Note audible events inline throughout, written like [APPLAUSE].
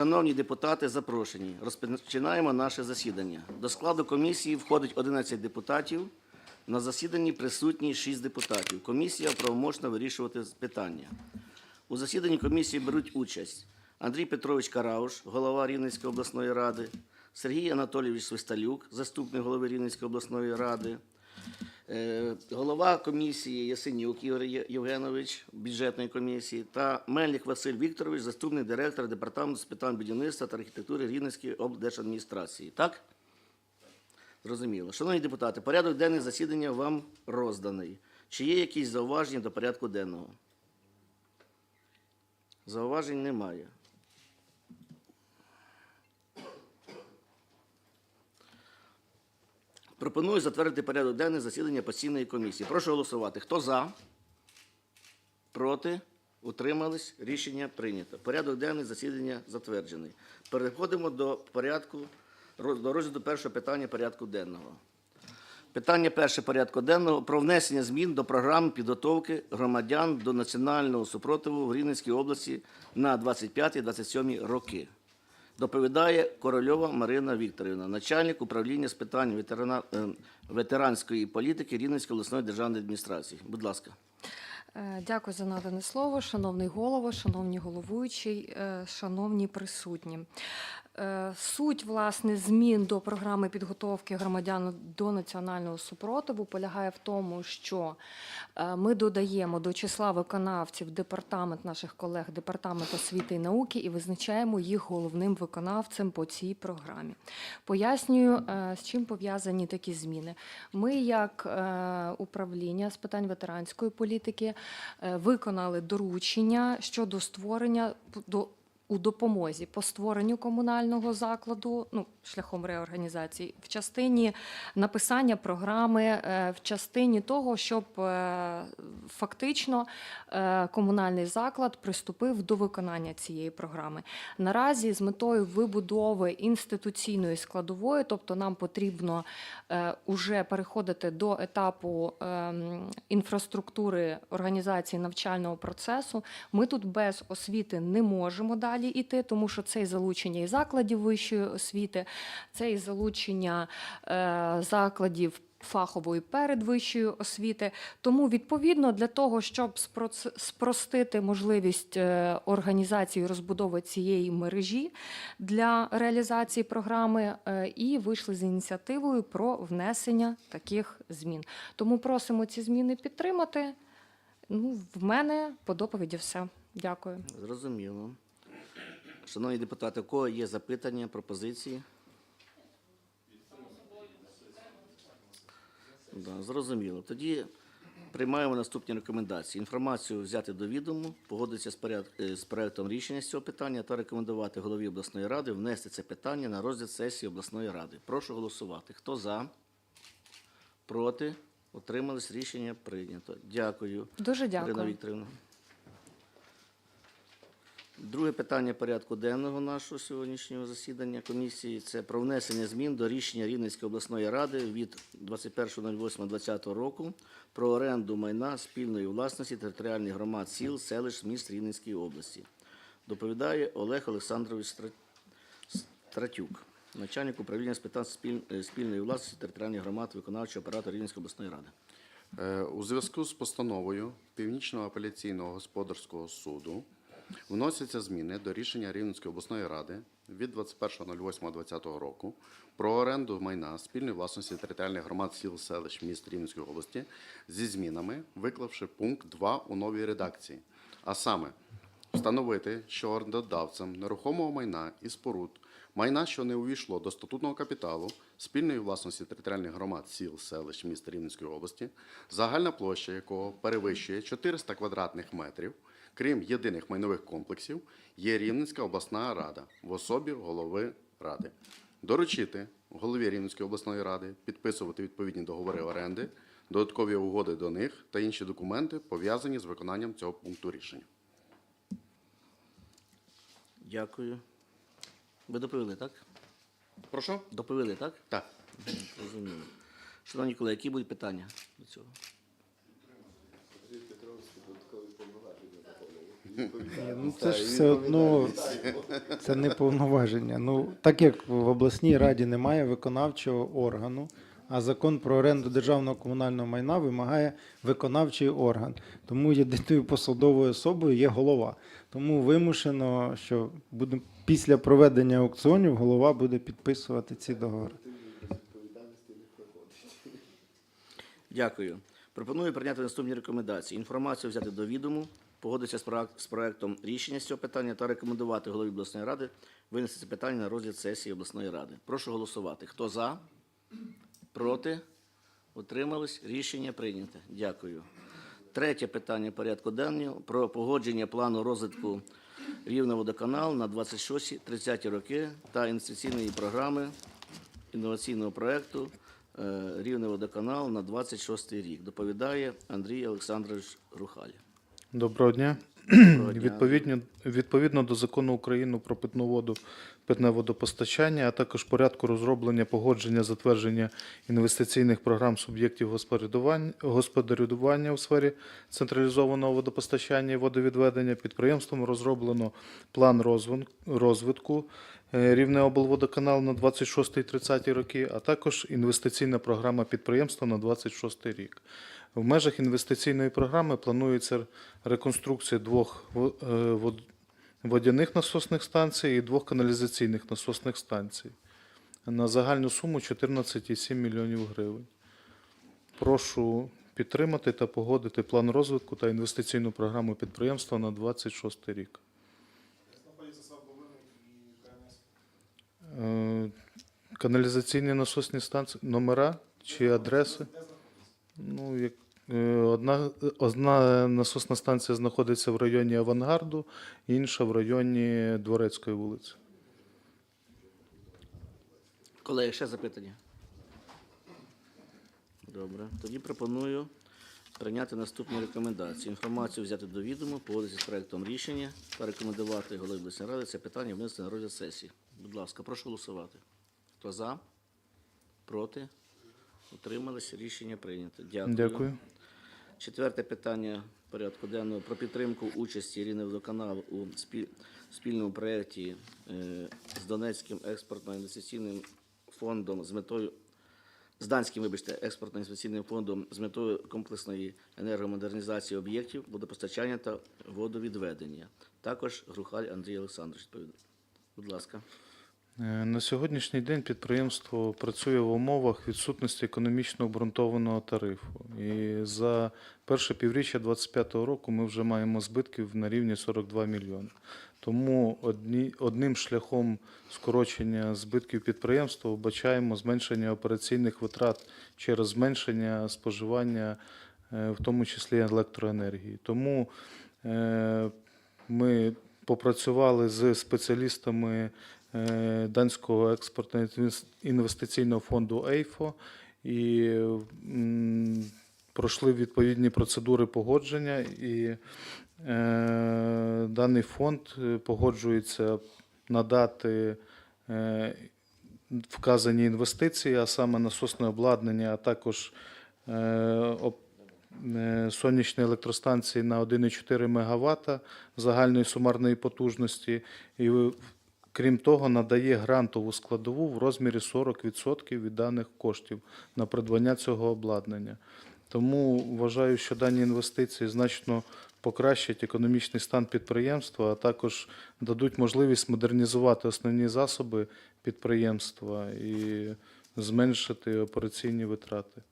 Шановні депутати, запрошені. Розпочинаємо наше засідання. До складу комісії входить 11 депутатів. На засіданні присутні 6 депутатів. Комісія правоможна вирішувати питання. У засіданні комісії беруть участь Андрій Петрович Карауш, голова Рівненської обласної ради, Сергій Анатолійович Свисталюк, заступник голови Рівненської обласної ради, голова комісії Ясенюк Ігор Євгенович, бюджетної комісії, та Мельник Василь Вікторович, заступник директора департаменту з питань будівництва та архітектури Рівненської облдержадміністрації. Так? Зрозуміло. Шановні депутати, порядок денний засідання вам розданий. Чи є якісь зауваження до порядку денного? Зауважень немає. Пропоную затвердити порядок денний засідання постійної комісії. Прошу голосувати. Хто за? Проти? Утримались? Рішення прийнято. Порядок денний засідання затверджений. Переходимо до порядку до розгляду першого питання порядку денного. Питання перше порядку денного про внесення змін до програми підготовки громадян до національного супротиву в Рівненській області на 25-27 роки. Доповідає Корольова Марина Вікторівна, начальник управління з питань е, ветеранської політики Рівненської обласної державної адміністрації. Будь ласка. Е, Дякую за надане слово, шановний голово, шановні головуючий, е, шановні присутні. Е, Суть власне змін до програми підготовки громадян до національного супротиву полягає в тому, що е, ми додаємо до числа виконавців департамент наших колег, департамент освіти і науки, і визначаємо їх головним виконавцем по цій програмі. Пояснюю, е, з чим пов'язані такі зміни. Ми, як управління з питань ветеранської політики, виконали доручення щодо створення до. У допомозі по створенню комунального закладу, ну шляхом реорганізації, в частині написання програми, е, в частині того, щоб е, фактично е, комунальний заклад приступив до виконання цієї програми. Наразі з метою вибудови інституційної складової, тобто нам потрібно уже переходити до етапу ем, інфраструктури організації навчального процесу. Ми тут без освіти не можемо далі йти, тому що це і залучення і закладів вищої освіти, це і залучення е, закладів. Фахової передвищої освіти, тому відповідно для того, щоб спростити можливість е, організації розбудови цієї мережі для реалізації програми, е, і вийшли з ініціативою про внесення таких змін. Тому просимо ці зміни підтримати. Ну, в мене по доповіді все. Дякую. Зрозуміло. Шановні депутати, у кого є запитання, пропозиції? Да, зрозуміло. Тоді приймаємо наступні рекомендації. Інформацію взяти до відому, погодитися з, поряд... е, з проектом рішення з цього питання та рекомендувати голові обласної ради внести це питання на розгляд сесії обласної ради. Прошу голосувати. Хто за? Проти? Утримались? Рішення прийнято. Дякую. Дуже дякую. Ірина. Вікторівна. Друге питання порядку денного нашого сьогоднішнього засідання комісії це про внесення змін до рішення Рівненської обласної ради від 21.08.2020 року про оренду майна спільної власності територіальних громад сіл, селищ, міст Рівненської області. Доповідає Олег Олександрович Стратюк, начальник управління з питань е, спільної власності територіальних громад, виконавчого оператора Рівненської обласної ради. Е, У зв'язку з постановою Північного апеляційного господарського суду вносяться зміни до рішення Рівненської обласної ради від 21.08.2020 року про оренду майна спільної власності територіальних громад сіл, селищ, міст Рівненської області зі змінами, виклавши пункт 2 у новій редакції. А саме, встановити, що орендодавцем нерухомого майна і споруд, майна, що не увійшло до статутного капіталу спільної власності територіальних громад сіл, селищ, міст Рівненської області, загальна площа якого перевищує 400 квадратних метрів, крім єдиних майнових комплексів, є Рівненська обласна рада в особі голови ради. Доручити голові Рівненської обласної ради підписувати відповідні договори оренди, додаткові угоди до них та інші документи, пов'язані з виконанням цього пункту рішення. Дякую. Ви доповіли, так? Прошу? Доповіли, так? Так. Розуміло. Шановні колеги, які будуть питання до цього? Ну, це ж все одно це не повноваження. Ну, так як в обласній раді немає виконавчого органу, а закон про оренду державного комунального майна вимагає виконавчий орган. Тому єдиною посадовою особою є голова. Тому вимушено, що буде після проведення аукціонів голова буде підписувати ці договори. Дякую. Пропоную прийняти наступні рекомендації. Інформацію взяти до відому, погодитися з проект- з проектом рішення з цього питання та рекомендувати голові обласної ради винести це питання на розгляд сесії обласної ради. Прошу голосувати. Хто за? Проти? Утримались? Рішення прийнято. Дякую. Третє питання порядку денного про погодження плану розвитку Рівневодоканал на 26-30 роки та інвестиційної програми інноваційного проекту е, Рівневодоканал на 26 рік. Доповідає Андрій Олександрович Рухаль. Доброго дня. дня. Відповідно, відповідно до закону України про питну воду, питне водопостачання, а також порядку розроблення, погодження, затвердження інвестиційних програм суб'єктів господарювання, у сфері централізованого водопостачання і водовідведення, підприємством розроблено план розвитку е, Рівне облводоканал на 26-30 роки, а також інвестиційна програма підприємства на 26 рік. В межах інвестиційної програми планується реконструкція двох во- е, вод- водяних насосних станцій і двох каналізаційних насосних станцій на загальну суму 14,7 мільйонів гривень. Прошу підтримати та погодити план розвитку та інвестиційну програму підприємства на 26 рік. Е, Каналізаційні насосні станції, номера чи адреси? Ну, як, одна, одна насосна станція знаходиться в районі Авангарду, інша в районі Дворецької вулиці. Колеги, ще запитання? Добре. Тоді пропоную прийняти наступні рекомендації. Інформацію взяти до відому, погодитися з проектом рішення та рекомендувати голові обласної ради це питання внести на розгляд сесії. Будь ласка, прошу голосувати. Хто за? Проти? Утримались? Рішення прийнято. Дякую. Дякую. Четверте питання порядку денного про підтримку участі Ірини Водоканалу у спіль- спільному проєкті е, з Донецьким експортно-інвестиційним фондом з метою з Данським, вибачте, експортно-інвестиційним фондом з метою комплексної енергомодернізації об'єктів, водопостачання та водовідведення. Також Грухаль Андрій Олександрович відповідає. Будь ласка. Е, На сьогоднішній день підприємство працює в умовах відсутності економічно обґрунтованого тарифу. І за перше півріччя 2025 року ми вже маємо збитків на рівні 42 мільйони. Тому одні, одним шляхом скорочення збитків підприємства вбачаємо зменшення операційних витрат через зменшення споживання, е, в тому числі електроенергії. Тому е, ми попрацювали з спеціалістами е, данського експортно-інвестиційного фонду ЕЙФО і пройшли відповідні процедури погодження. І е, даний фонд е, погоджується надати вказані інвестиції, а саме насосне обладнання, а також сонячні електростанції на 1,4 МВт загальної сумарної потужності. І крім того, надає грантову складову в розмірі 40% від даних коштів на придбання цього обладнання. Тому вважаю, що дані інвестиції значно покращать економічний стан підприємства, а також дадуть можливість модернізувати основні засоби підприємства і зменшити операційні витрати.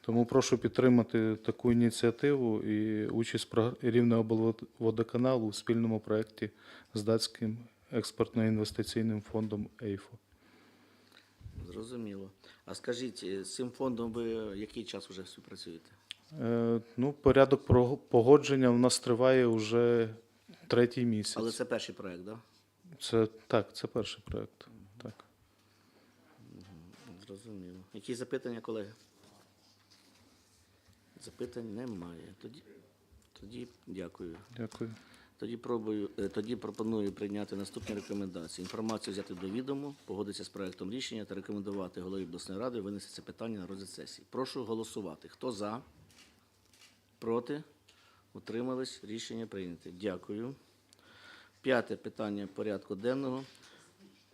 Тому прошу підтримати таку ініціативу і участь Рівного облводоканалу у спільному проєкті з датським експортно-інвестиційним фондом ЕЙФО. Зрозуміло. А скажіть, е, з цим фондом ви який час вже співпрацюєте? Е, Ну, порядок погодження в нас триває вже третій місяць. Але це перший проект, так? Да? Це так, це перший проєкт. Так. Зрозуміло. Які запитання, колеги? Запитань немає. Тоді, тоді дякую. Дякую. Тоді пробую, е, тоді пропоную прийняти наступні рекомендації. Інформацію взяти до відому, погодитися з проектом рішення та рекомендувати голові обласної ради винести це питання на розгляд сесії. Прошу голосувати. Хто за? Проти? Утримались? Рішення прийнято. Дякую. П'яте питання порядку денного.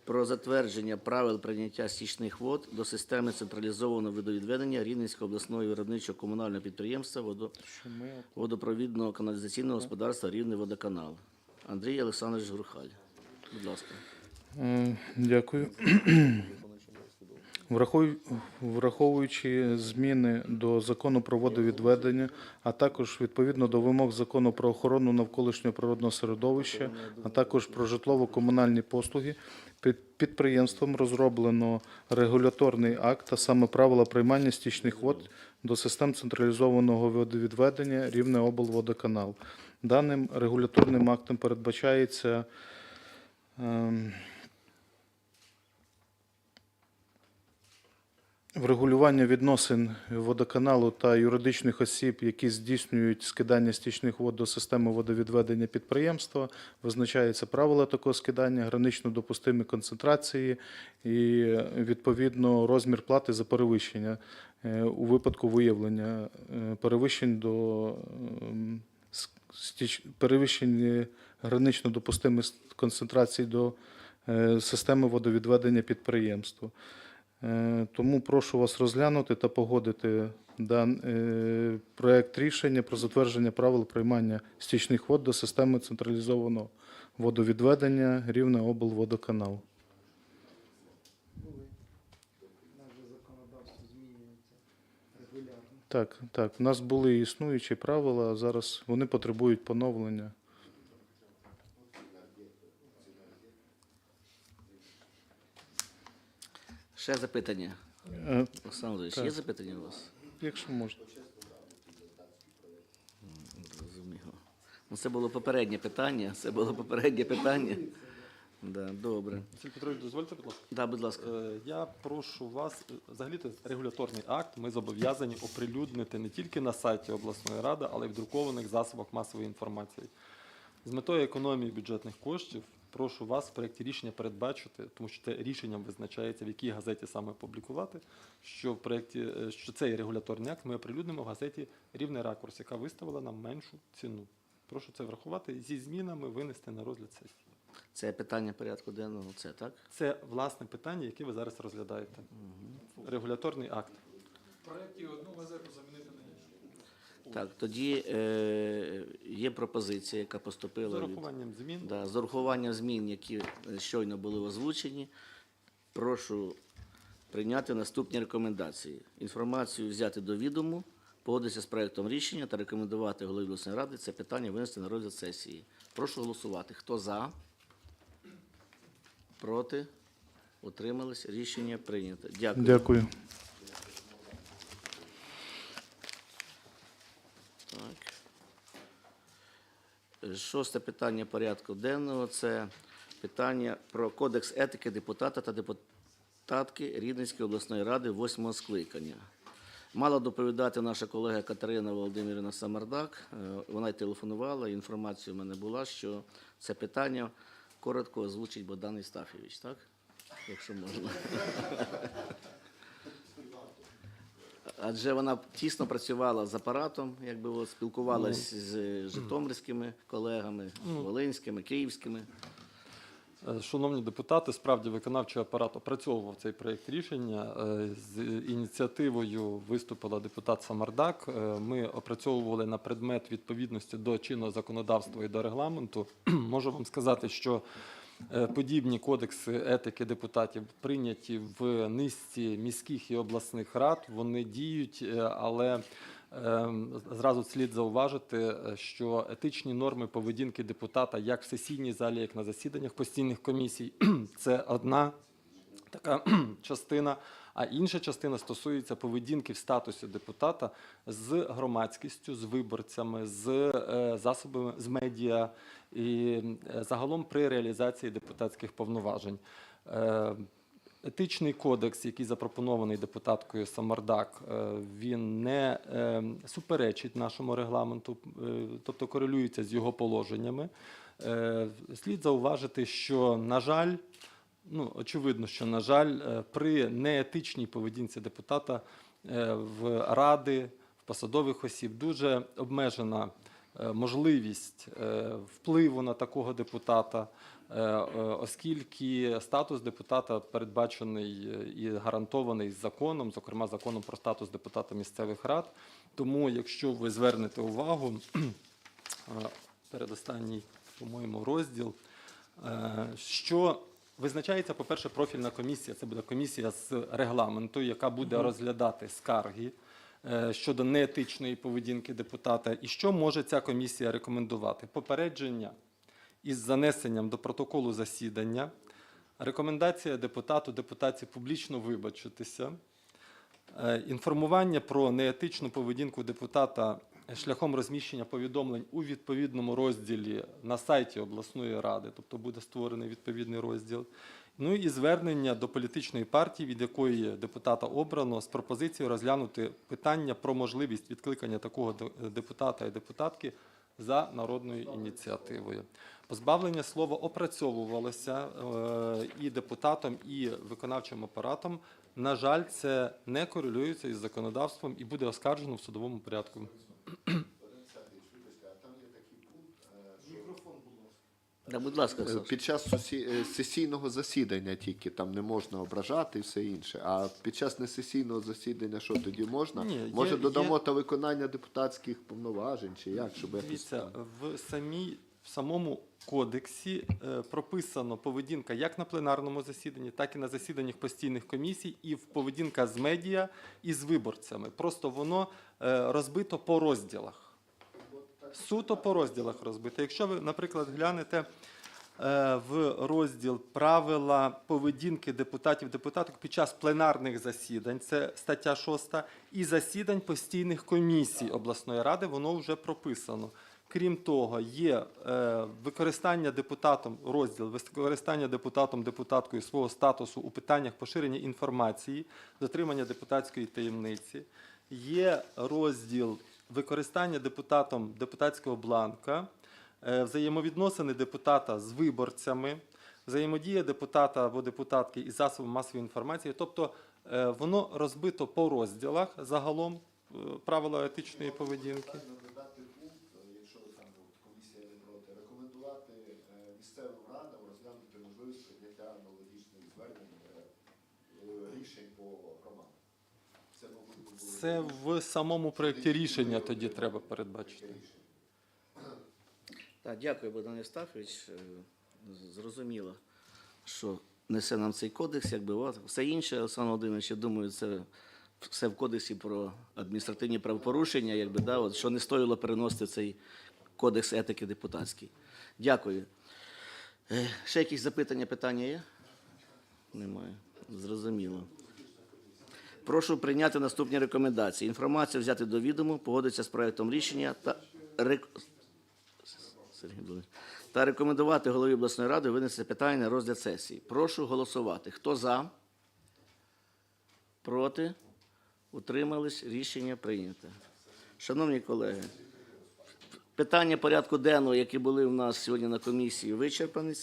Про затвердження правил прийняття стічних вод до системи централізованого водовідведення Рівненського обласного виробничого комунального підприємства водо... водопровідного каналізаційного господарства Рівний водоканал. Андрій Олександрович Грухаль. Будь ласка. Е, Дякую. Враховуючи зміни до закону про водовідведення, а також відповідно до вимог закону про охорону навколишнього природного середовища, а також про житлово-комунальні послуги, під підприємством розроблено регуляторний акт, а саме правила приймання стічних вод до систем централізованого водовідведення Рівне облводоканал. Даним регуляторним актом передбачається ем, Врегулювання відносин водоканалу та юридичних осіб, які здійснюють скидання стічних вод до системи водовідведення підприємства, визначаються правила такого скидання, гранично допустимі концентрації і відповідно розмір плати за перевищення е, у випадку виявлення е, перевищень до ем, перевищень е, гранично допустимих концентрацій до системи водовідведення підприємства. Е, Тому прошу вас розглянути та погодити е, проект рішення про затвердження правил приймання стічних вод до системи централізованого водовідведення Рівне облводоканал. Наше законодавство змінюється регулярно. Так, так. У нас були існуючі правила, а зараз вони потребують поновлення. Ще запитання. Е, Олександр Володимирович, є запитання у вас? Якщо можна. Зрозуміло. Ну, це було попереднє питання. Це було попереднє питання. Да, добре. Василь Петрович, дозвольте, будь ласка. Да, будь ласка. Е, Я прошу вас, е, взагалі це регуляторний акт. Ми зобов'язані оприлюднити не тільки на сайті обласної ради, але й в друкованих засобах масової інформації. З метою економії бюджетних коштів прошу вас в проєкті рішення передбачити, тому що це рішенням визначається, в якій газеті саме публікувати, що в проєкті, е, що цей регуляторний акт ми оприлюднимо в газеті Рівний ракурс, яка виставила нам меншу ціну. Прошу це врахувати і зі змінами винести на розгляд сесії. Це питання порядку денного. Це так? Це власне питання, яке ви зараз розглядаєте. Регуляторний акт. Так, тоді е, є пропозиція, яка З поступила від, урахуванням змін. да, з урахуванням змін, які е, щойно були озвучені. Прошу прийняти наступні рекомендації. Інформацію взяти до відому, погодитися з проектом рішення та рекомендувати голові обласної ради це питання винести на розгляд сесії. Прошу голосувати. Хто за? Проти? Утримались? Рішення прийнято. Дякую. Дякую. Так. Шосте питання порядку денного це питання про кодекс етики депутата та депутатки Рівненської обласної ради восьмого скликання. Мала доповідати наша колега Катерина Володимирівна Самардак. Е, Вона й телефонувала, інформація в мене була, що це питання коротко озвучить Богдан Істафєвич, так? Якщо можна. Адже вона тісно працювала з апаратом, якби от, спілкувалась з житомирськими колегами, волинськими, київськими. Е, Шановні депутати, справді виконавчий апарат опрацьовував цей проєкт рішення. Е, З ініціативою виступила депутат Самардак. Е, Ми опрацьовували на предмет відповідності до чинного законодавства і до регламенту. [CLEARS THROAT] Можу вам сказати, що е, подібні кодекси етики депутатів прийняті в низці міських і обласних рад. Вони діють, е, але Ем, Зразу слід зауважити, е, що етичні норми поведінки депутата як в сесійній залі, як на засіданнях постійних комісій, [CLEARS THROAT] це одна така [CLEARS THROAT] частина. А інша частина стосується поведінки в статусі депутата з громадськістю, з виборцями, з е, засобами з медіа і е, загалом при реалізації депутатських повноважень. Е, Етичний кодекс, який запропонований депутаткою Самардак, він не суперечить нашому регламенту, тобто корелюється з його положеннями. Слід зауважити, що, на жаль, ну, очевидно, що, на жаль, е, при неетичній поведінці депутата е, в ради, в посадових осіб дуже обмежена е, можливість впливу на такого депутата, оскільки статус депутата передбачений і гарантований законом, зокрема законом про статус депутата місцевих рад. Тому, якщо ви звернете увагу, [CLEARS THROAT] передостанній, по-моєму, розділ, що визначається, по-перше, профільна комісія. Це буде комісія з регламенту, яка буде розглядати скарги е, щодо неетичної поведінки депутата. І що може ця комісія рекомендувати? Попередження із занесенням до протоколу засідання, рекомендація депутату депутатці публічно вибачитися, Е, Інформування про неетичну поведінку депутата шляхом розміщення повідомлень у відповідному розділі на сайті обласної ради, тобто буде створений відповідний розділ. Ну і звернення до політичної партії, від якої депутата обрано, з пропозицією розглянути питання про можливість відкликання такого депутата і депутатки за народною ініціативою. Позбавлення слова опрацьовувалося е, і депутатом, і виконавчим апаратом. На жаль, це не корелюється із законодавством і буде оскаржено в судовому порядку. Да, будь ласка, Е, Саш. Під час сусі- е, сесійного засідання тільки там не можна ображати і все інше. А під час несесійного засідання що тоді можна? Ні, є- Може додамо є- та виконання депутатських повноважень чи як, щоб якось Дивіться, там- в самій в самому кодексі е, прописано поведінка як на пленарному засіданні, так і на засіданнях постійних комісій, і в поведінка з медіа і з виборцями. Просто воно е, розбито по розділах. Суто по розділах розбито. Якщо ви, наприклад, глянете е, в розділ правила поведінки депутатів депутаток під час пленарних засідань, це стаття 6, і засідань постійних комісій обласної ради, воно вже прописано. Крім того, є е, використання депутатом розділ використання депутатом депутаткою свого статусу у питаннях поширення інформації, дотримання депутатської таємниці. Є розділ використання депутатом депутатського бланка, е, взаємовідносини депутата з виборцями, взаємодія депутата або депутатки із засобами масової інформації. Тобто е, воно розбито по розділах загалом правила етичної поведінки. додати пункт, якщо там комісія не проти, рекомендувати місцевим радам розглянути можливість прийняття аналогічних звернень е, рішень по громадам. Це, мабуть, би було Це в самому проєкті рішення тоді треба передбачити. Так, дякую, Богдан Євстафович. Е, Зрозуміло, що несе нам цей кодекс, якби все інше, Олександр Володимирович, я думаю, це все в кодексі про адміністративні правопорушення, якби, да, от, що не стоїло переносити цей кодекс етики депутатський. Дякую. Е, Ще якісь запитання, питання є? Немає. Зрозуміло. Прошу прийняти наступні рекомендації. Інформацію взяти до відому, погодитися з проектом рішення та рек... Та рекомендувати голові обласної ради винести питання на розгляд сесії. Прошу голосувати. Хто за? Проти? Утримались? Рішення прийнято. Шановні колеги, питання порядку денного, які були у нас сьогодні на комісії, вичерпані.